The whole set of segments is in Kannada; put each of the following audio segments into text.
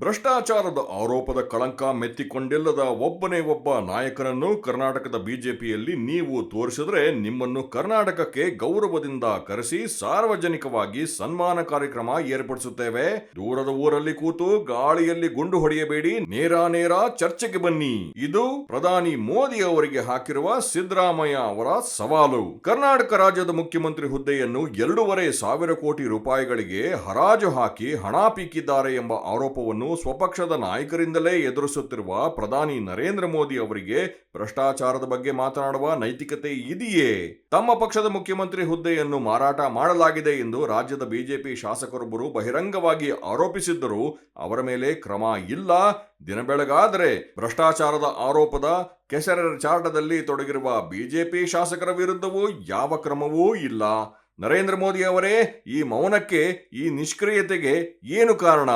ಭ್ರಷ್ಟಾಚಾರದ ಆರೋಪದ ಕಳಂಕ ಮೆತ್ತಿಕೊಂಡಿಲ್ಲದ ಒಬ್ಬನೇ ಒಬ್ಬ ನಾಯಕನನ್ನು ಕರ್ನಾಟಕದ ಬಿಜೆಪಿಯಲ್ಲಿ ನೀವು ತೋರಿಸಿದ್ರೆ ನಿಮ್ಮನ್ನು ಕರ್ನಾಟಕಕ್ಕೆ ಗೌರವದಿಂದ ಕರೆಸಿ ಸಾರ್ವಜನಿಕವಾಗಿ ಸನ್ಮಾನ ಕಾರ್ಯಕ್ರಮ ಏರ್ಪಡಿಸುತ್ತೇವೆ. ದೂರದ ಊರಲ್ಲಿ ಕೂತು ಗಾಳಿಯಲ್ಲಿ ಗುಂಡು ಹೊಡೆಯಬೇಡಿ. ನೇರ ನೇರ ಚರ್ಚೆಗೆ ಬನ್ನಿ. ಇದು ಪ್ರಧಾನಿ ಮೋದಿ ಅವರಿಗೆ ಹಾಕಿರುವ ಸಿದ್ದರಾಮಯ್ಯ ಅವರ ಸವಾಲು. ಕರ್ನಾಟಕ ರಾಜ್ಯದ ಮುಖ್ಯಮಂತ್ರಿ ಹುದ್ದೆಯನ್ನು ಎರಡೂವರೆ ಸಾವಿರ ಕೋಟಿ ರೂಪಾಯಿಗಳಿಗೆ ಹರಾಜು ಹಾಕಿ ಹಣ ಪೀಕಿದ್ದಾರೆ ಎಂಬ ಆರೋಪವನ್ನು ಸ್ವಪಕ್ಷದ ನಾಯಕರಿಂದಲೇ ಎದುರಿಸುತ್ತಿರುವ ಪ್ರಧಾನಿ ನರೇಂದ್ರ ಮೋದಿ ಅವರಿಗೆ ಭ್ರಷ್ಟಾಚಾರದ ಬಗ್ಗೆ ಮಾತನಾಡುವ ನೈತಿಕತೆ ಇದೆಯೇ? ತಮ್ಮ ಪಕ್ಷದ ಮುಖ್ಯಮಂತ್ರಿ ಹುದ್ದೆಯನ್ನು ಮಾರಾಟ ಮಾಡಲಾಗಿದೆ ಎಂದು ರಾಜ್ಯದ ಬಿಜೆಪಿ ಶಾಸಕರೊಬ್ಬರು ಬಹಿರಂಗವಾಗಿ ಆರೋಪಿಸಿದ್ದರೂ. ಅವರ ಮೇಲೆ ಕ್ರಮ ಇಲ್ಲ. ದಿನ ಬೆಳಗಾದರೆ ಭ್ರಷ್ಟಾಚಾರದ ಆರೋಪದ ಕೆಸರ ಚಾರ್ಟದಲ್ಲಿ ತೊಡಗಿರುವ ಬಿಜೆಪಿ ಶಾಸಕರ ವಿರುದ್ಧವೂ ಯಾವ ಕ್ರಮವೂ ಇಲ್ಲ. ನರೇಂದ್ರ ಮೋದಿ ಅವರೇ, ಈ ಮೌನಕ್ಕೆ, ಈ ನಿಷ್ಕ್ರಿಯತೆಗೆ ಏನು ಕಾರಣ?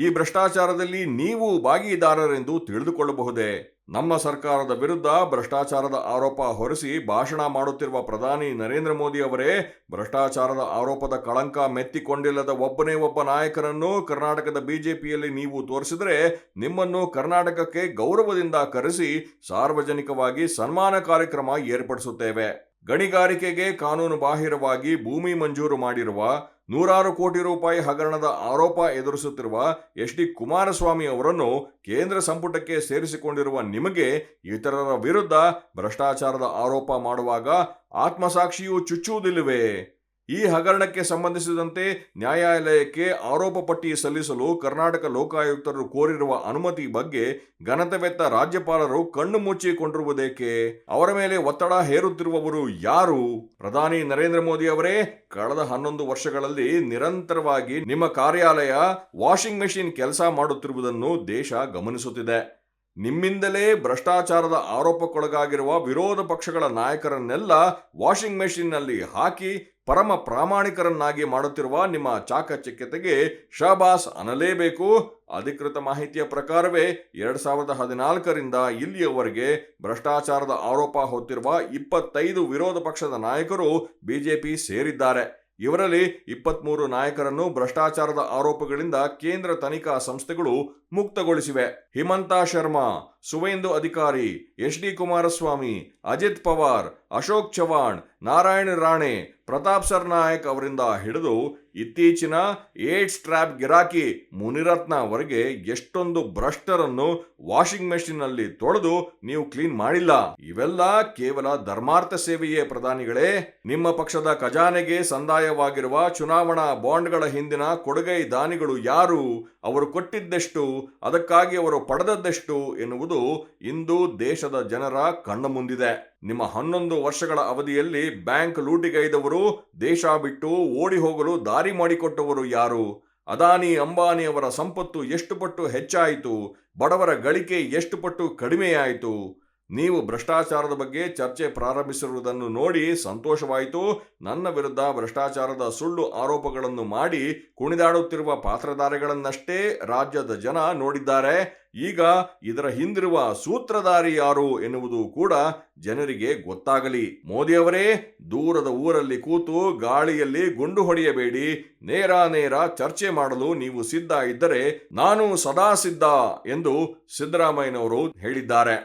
ಈ ಭ್ರಷ್ಟಾಚಾರದಲ್ಲಿ ನೀವು ಭಾಗಿದಾರರೆಂದು ತಿಳಿದುಕೊಳ್ಳಬಹುದೇ? ನಮ್ಮ ಸರ್ಕಾರದ ವಿರುದ್ಧ ಭ್ರಷ್ಟಾಚಾರದ ಆರೋಪ ಹೊರಿಸಿ ಭಾಷಣ ಮಾಡುತ್ತಿರುವ ಪ್ರಧಾನಿ ನರೇಂದ್ರ ಮೋದಿ ಅವರೇ, ಭ್ರಷ್ಟಾಚಾರದ ಆರೋಪದ ಕಳಂಕ ಮೆತ್ತಿಕೊಂಡಿಲ್ಲದ ಒಬ್ಬನೇ ಒಬ್ಬ ನಾಯಕರನ್ನು ಕರ್ನಾಟಕದ ಬಿಜೆಪಿಯಲ್ಲಿ ನೀವು ತೋರಿಸಿದರೆ ನಿಮ್ಮನ್ನು ಕರ್ನಾಟಕಕ್ಕೆ ಗೌರವದಿಂದ ಕರೆಸಿ ಸಾರ್ವಜನಿಕವಾಗಿ ಸನ್ಮಾನ ಕಾರ್ಯಕ್ರಮ ಏರ್ಪಡಿಸುತ್ತೇವೆ. ಗಣಿಗಾರಿಕೆಗೆ ಕಾನೂನು ಬಾಹಿರವಾಗಿ ಭೂಮಿ ಮಂಜೂರು ಮಾಡಿರುವ ನೂರಾರು ಕೋಟಿ ರೂಪಾಯಿ ಹಗರಣದ ಆರೋಪ ಎದುರಿಸುತ್ತಿರುವ ಎಚ್ ಡಿ ಕುಮಾರಸ್ವಾಮಿ ಅವರನ್ನು ಕೇಂದ್ರ ಸಂಪುಟಕ್ಕೆ ಸೇರಿಸಿಕೊಂಡಿರುವ ನಿಮಗೆ ಇತರರ ವಿರುದ್ಧ ಭ್ರಷ್ಟಾಚಾರದ ಆರೋಪ ಮಾಡುವಾಗ ಆತ್ಮಸಾಕ್ಷಿಯೂ ಚುಚ್ಚುವುದಿಲ್ಲವೇ? ಈ ಹಗರಣಕ್ಕೆ ಸಂಬಂಧಿಸಿದಂತೆ ನ್ಯಾಯಾಲಯಕ್ಕೆ ಆರೋಪ ಪಟ್ಟಿ ಸಲ್ಲಿಸಲು ಕರ್ನಾಟಕ ಲೋಕಾಯುಕ್ತರು ಕೋರಿರುವ ಅನುಮತಿ ಬಗ್ಗೆ ಘನತವೆತ್ತ ರಾಜ್ಯಪಾಲರು ಕಣ್ಣು ಮುಚ್ಚಿಕೊಂಡಿರುವುದೇಕೆ? ಅವರ ಮೇಲೆ ಒತ್ತಡ ಹೇರುತ್ತಿರುವವರು ಯಾರು? ಪ್ರಧಾನಿ ನರೇಂದ್ರ ಮೋದಿ ಅವರೇ, ಕಳೆದ ಹನ್ನೊಂದು ವರ್ಷಗಳಲ್ಲಿ ನಿರಂತರವಾಗಿ ನಿಮ್ಮ ಕಾರ್ಯಾಲಯ ವಾಷಿಂಗ್ ಮೆಷಿನ್ ಕೆಲಸ ಮಾಡುತ್ತಿರುವುದನ್ನು ದೇಶ ಗಮನಿಸುತ್ತಿದೆ. ನಿಮ್ಮಿಂದಲೇ ಭ್ರಷ್ಟಾಚಾರದ ಆರೋಪಕ್ಕೊಳಗಾಗಿರುವ ವಿರೋಧ ಪಕ್ಷಗಳ ನಾಯಕರನ್ನೆಲ್ಲ ವಾಷಿಂಗ್ ಮೆಷಿನ್ನಲ್ಲಿ ಹಾಕಿ ಪರಮ ಪ್ರಾಮಾಣಿಕರನ್ನಾಗಿ ಮಾಡುತ್ತಿರುವ ನಿಮ್ಮ ಚಾಕಚಕ್ಯತೆಗೆ ಶಹಬಾಸ್ ಅನಲೇಬೇಕು. ಅಧಿಕೃತ ಮಾಹಿತಿಯ ಪ್ರಕಾರವೇ ಎರಡ್ ಸಾವಿರದ ಹದಿನಾಲ್ಕರಿಂದ ಇಲ್ಲಿಯವರೆಗೆ ಭ್ರಷ್ಟಾಚಾರದ ಆರೋಪ ಹೊತ್ತಿರುವ ಇಪ್ಪತ್ತೈದು ವಿರೋಧ ಪಕ್ಷದ ನಾಯಕರು ಬಿಜೆಪಿ ಸೇರಿದ್ದಾರೆ. ಇವರಲ್ಲಿ ಇಪ್ಪತ್ಮೂರು ನಾಯಕರನ್ನು ಭ್ರಷ್ಟಾಚಾರದ ಆರೋಪಗಳಿಂದ ಕೇಂದ್ರ ತನಿಖಾ ಸಂಸ್ಥೆಗಳು ಮುಕ್ತಗೊಳಿಸಿವೆ. ಹಿಮಂತ ಶರ್ಮಾ ಸುವೇಂದು ಅಧಿಕಾರಿ, ಎಚ್ ಡಿ ಕುಮಾರಸ್ವಾಮಿ, ಅಜಿತ್ ಪವಾರ್, ಅಶೋಕ್ ಚವಾಣ್ ನಾರಾಯಣ ರಾಣೆ, ಪ್ರತಾಪ್ ಸರ್ನಾಯಕ್ ಅವರಿಂದ ಹಿಡಿದು ಇತ್ತೀಚಿನ ಏಡ್ಸ್ ಟ್ರ್ಯಾಪ್ ಗಿರಾಕಿ ಮುನಿರತ್ನ ಅವರಿಗೆ ಎಷ್ಟೊಂದು ಭ್ರಷ್ಟರನ್ನು ವಾಷಿಂಗ್ ಮೆಷಿನ್ನಲ್ಲಿ ತೊಳೆದು ನೀವು ಕ್ಲೀನ್ ಮಾಡಿಲ್ಲ. ಇವೆಲ್ಲ ಕೇವಲ ಧರ್ಮಾರ್ಥ ಸೇವೆಯೇ ಪ್ರಧಾನಿಗಳೇ. ನಿಮ್ಮ ಪಕ್ಷದ ಖಜಾನೆಗೆ ಸಂದಾಯವಾಗಿರುವ ಚುನಾವಣಾ ಬಾಂಡ್ಗಳ ಹಿಂದಿನ ಕೊಡುಗೈ ದಾನಿಗಳು ಯಾರು? ಅವರು ಕೊಟ್ಟಿದ್ದೆಷ್ಟು? ಅದಕ್ಕಾಗಿ ಅವರು ಪಡೆದದ್ದೆಷ್ಟು? ಎನ್ನುವುದು ಇಂದು ದೇಶದ ಜನರ ಕಣ್ಣ ಮುಂದಿದೆ. ನಿಮ್ಮ ಹನ್ನೊಂದು ವರ್ಷಗಳ ಅವಧಿಯಲ್ಲಿ ಬ್ಯಾಂಕ್ ಲೂಟಿಗೈದವರು, ದೇಶ ಬಿಟ್ಟು ಓಡಿ ಹೋಗಲು ದಾರಿ ಮಾಡಿಕೊಟ್ಟವರು ಯಾರು? ಅದಾನಿ ಅಂಬಾನಿ ಅವರ ಸಂಪತ್ತು ಎಷ್ಟು ಪಟ್ಟು ಹೆಚ್ಚಾಯಿತು? ಬಡವರ ಗಳಿಕೆ ಎಷ್ಟು ಪಟ್ಟು ಕಡಿಮೆಯಾಯಿತು? ನೀವು ಭ್ರಷ್ಟಾಚಾರದ ಬಗ್ಗೆ ಚರ್ಚೆ ಪ್ರಾರಂಭಿಸಿರುವುದನ್ನು ನೋಡಿ ಸಂತೋಷವಾಯಿತು. ನನ್ನ ವಿರುದ್ಧ ಭ್ರಷ್ಟಾಚಾರದ ಸುಳ್ಳು ಆರೋಪಗಳನ್ನು ಮಾಡಿ ಕುಣಿದಾಡುತ್ತಿರುವ ಪಾತ್ರಧಾರಿಗಳನ್ನಷ್ಟೇ ರಾಜ್ಯದ ಜನ ನೋಡಿದ್ದಾರೆ. ಈಗ ಇದರ ಹಿಂದಿರುವ ಸೂತ್ರಧಾರಿ ಯಾರು ಎನ್ನುವುದು ಕೂಡ ಜನರಿಗೆ ಗೊತ್ತಾಗಲಿ. ಮೋದಿಯವರೇ ದೂರದ ಊರಲ್ಲಿ ಕೂತು ಗಾಳಿಯಲ್ಲಿ ಗುಂಡು ಹೊಡೆಯಬೇಡಿ. ನೇರ ನೇರ ಚರ್ಚೆ ಮಾಡಲು ನೀವು ಸಿದ್ಧ ಇದ್ದರೆ ನಾನು ಸದಾ ಸಿದ್ಧ ಎಂದು ಸಿದ್ದರಾಮಯ್ಯನವರು ಹೇಳಿದ್ದಾರೆ.